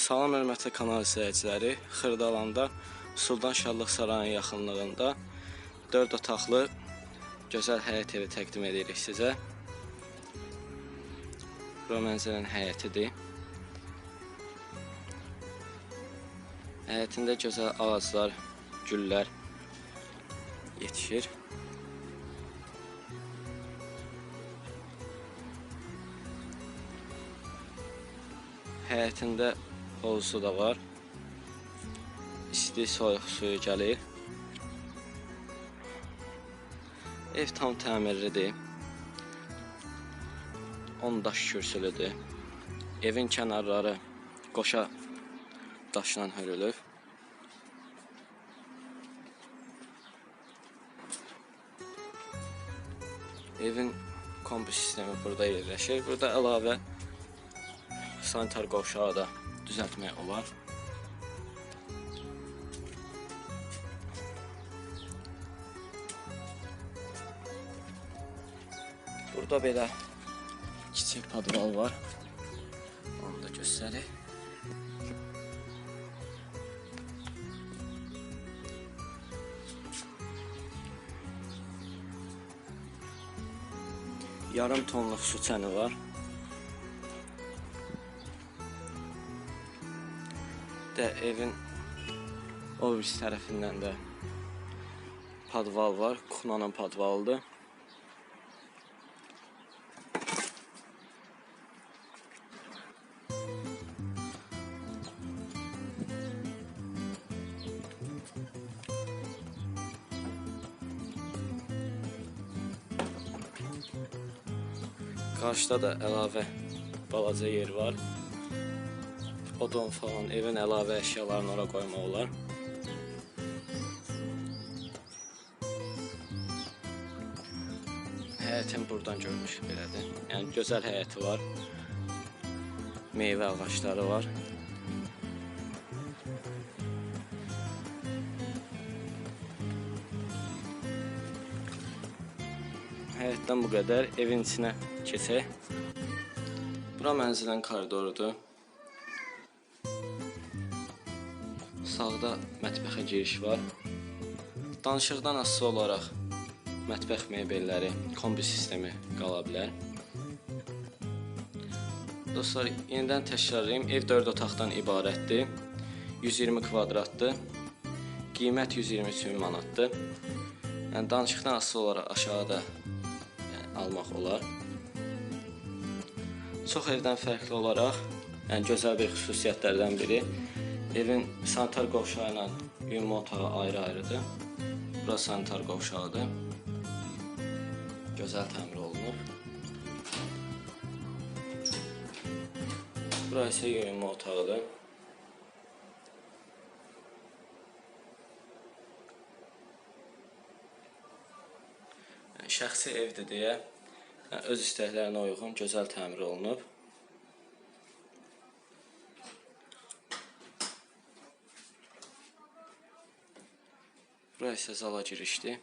Salam hörmətli kanal izləyiciləri. Xırdalanda Sultan Şallıq sarayının yaxınlığında 4 otaqlı gözəl həyət evi təqdim edirik sizə. Bura mənzilin həyətidir. Həyətində gözəl ağaclar, güllər yetişir. Həyətində havuzu da var. İsti, soyuq suyu gəlir. Ev tam təmirlidir. 10 daş kürsülüdür. Evin kənarları qoşa daşla hörülüb. Evin kombi sistemi burada yerləşir. Burada əlavə sanitar qovşağı da düzəltmək olar. Burada belə kiçik podval var. Onu da göstərək. Yarım tonluq su çəni var. Də evin o birisi tərəfindən də padval var. Kuxnanın padvalıdır. Qarşıda da əlavə balaca yer var. Odun falan, evin əlavə əşyalarını ora qoymaq olar. Həyətin buradan görünüş belədir. Yəni gözəl həyəti var. Meyvə ağacları var. Həyətdən bu qədər. Evin içinə keçək. Bura mənzilin koridorudur. Sağda mətbəxə giriş var. Danışıqdan asılı olaraq mətbəx mebelləri, kombi sistemi qala bilər. Dostlar, yenidən təkrarlayım. Ev 4 otaqdan ibarətdir. 120 kvadratdır. Qiymət 123 min manatdır. Yəni danışıqdan asılı olaraq aşağıda yəni, almaq olar. Çox evdən fərqli olaraq, yəni gözəl bir xüsusiyyətlərdən biri Evin sanitar qovşağı ilə yuyunma otağı ayrı-ayrıdır. Bura sanitar qovşağıdır. Gözəl təmir olunub. Bura isə yuyunma otağıdır. Yəni, şəxsi evdir deyə yəni, öz istəklərinə uyğun gözəl təmir olunub. Bura isə zala girişdir.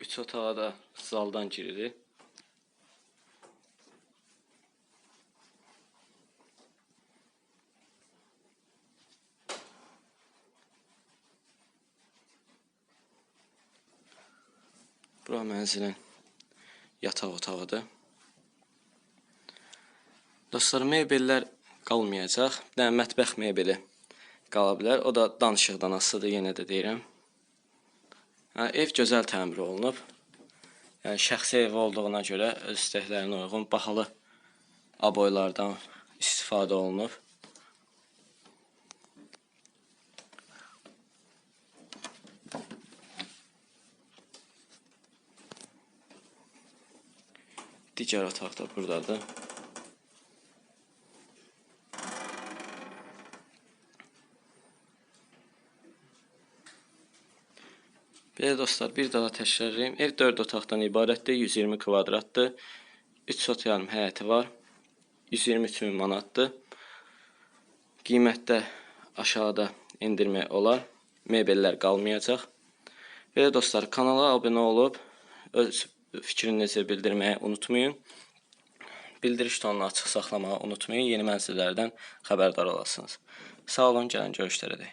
Üç otağa da zaldan girilir. Bura mənzilin yataq otağıdır. Dostlar, mebellər qalmayacaq. Bir dənə mətbəx mebeli qala bilər. O da danışıqdan asılıdır, yenə də deyirəm. Hə, ev gözəl təmir olunub. Yəni şəxsi ev olduğuna görə öz istəklərinə uyğun bahalı aboylardan istifadə olunub. Digər otaq da buradadır. Belə dostlar, bir daha təkrarlayım. Ev 4 otaqdan ibarətdir, 120 kvadratdır. 3 sot yarım həyəti var. 123 min manatdır. Qiymətdə aşağıda endirmək olar. Mebellər qalmayacaq. Belə dostlar, kanala abunə olub öz fikrinizi bildirməyi unutmayın. Bildiriş tonunu açıq saxlamağı unutmayın. Yeni mənzillərdən xəbərdar olasınız. Sağ olun, gəlin görüşlərə dək.